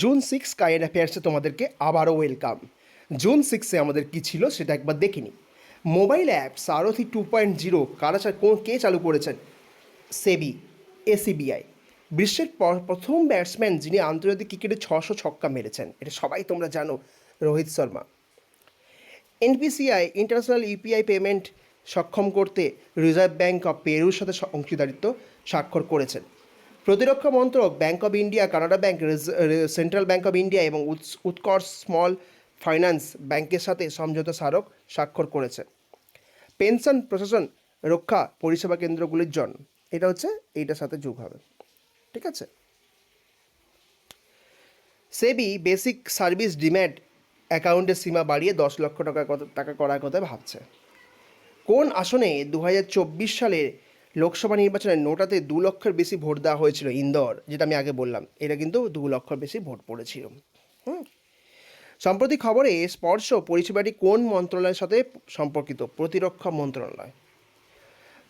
June six current অ্যাফেয়ার্সে তোমাদেরকে আবারও welcome. June সিক্সে আমাদের কী ছিল সেটা একবার দেখিনি mobile app Sarathi two point zero কারা কে চালু করেছেন? সেবি, এসিবিআই। বিশ্বের প্রথম ব্যাটসম্যান যিনি আন্তর্জাতিক ক্রিকেটে ছশো ছক্কা মেরেছেন, এটা সবাই তোমরা জানো, Rohit Sharma. NPCI international UPI payment সক্ষম করতে রিজার্ভ ব্যাঙ্ক অফ পেরুর সাথে অংশীদারিত্ব স্বাক্ষর করেছেন। প্রতিরক্ষা মন্ত্রক bank of India Canada bank central bank of India এবং উৎকর্ষ স্মল ফাইন্যান্স ব্যাংকের সাথে সমঝোতা স্মারক স্বাক্ষর করেছে। পেনশন প্রশাসন রক্ষা পরিষেবা কেন্দ্রগুলির জন্য এটা হচ্ছে, এইটার সাথে যোগ হবে। ঠিক আছে? সেবি বেসিক সার্ভিস ডিম্যাট অ্যাকাউন্টের সীমা বাড়িয়ে দশ লক্ষ টাকা টাকা করার কথা ভাবছে। কোন আসনে দু সালের লোকসভা নির্বাচনে নোটাতে দু লক্ষের বেশি ভোট দেওয়া হয়েছিল ইন্দোর, যেটা আমি আগে বললাম। এটা কিন্তু দু লক্ষের বেশি ভোট পড়েছিল। হুম? সম্প্রতি খবরে স্পর্শ পরিষেবাটি কোন মন্ত্রণালয়ের সাথে সম্পর্কিত? প্রতিরক্ষা মন্ত্রণালয়।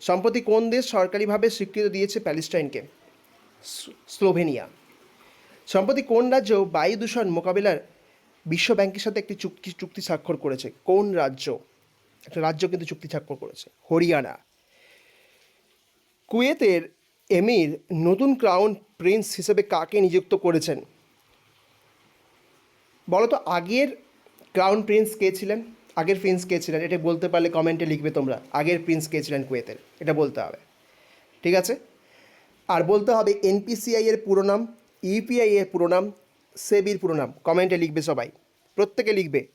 সম্প্রতি কোন দেশ সরকারিভাবে স্বীকৃতি দিয়েছে প্যালেস্টাইনকে? স্লোভেনিয়া। সম্প্রতি কোন রাজ্য বায়ু দূষণ মোকাবিলার বিশ্ব ব্যাংকের সাথে একটি চুক্তি চুক্তি স্বাক্ষর করেছে? কোন রাজ্য? একটা রাজ্য কিন্তু চুক্তি স্বাক্ষর করেছে। হরিয়ানা। কুয়েতের এমির নতুন ক্রাউন প্রিন্স হিসেবে কাকে নিযুক্ত করেছেন? বলো তো, আগের ক্রাউন প্রিন্স কে ছিলেন? আগের প্রিন্স কে ছিলেন? এটা বলতে পারলে কমেন্টে লিখবে তোমরা। আগের প্রিন্স কে ছিলেন কুয়েতের? এটা বলতে হবে। ঠিক আছে? আর বলতে হবে এনপিসিআই এর পুরো নাম ইউপিআই এর পুরো নাম, সেবির পুরো নাম। কমেন্টে লিখবে সবাই। প্রত্যেকে লিখবে।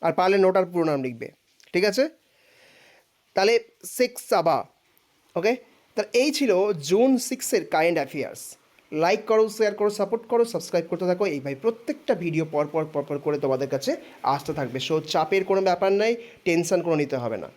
আর পারলে নোটার পুরো নাম লিখবে। ঠিক আছে? তাহলে সিক্স সাবা, ওকে? তাহলে এই ছিল জুন সিক্সের কারেন্ট অ্যাফেয়ার্স লাইক করো শেয়ার করো সাপোর্ট করো সাবস্ক্রাইব করতে থাকো। এইভাবে প্রত্যেকটা ভিডিও পর পর পর পর করে তোমাদের কাছে আসতে থাকবে। সো চাপের কোনো ব্যাপার নাই টেনশন কোনো নিতে হবে না।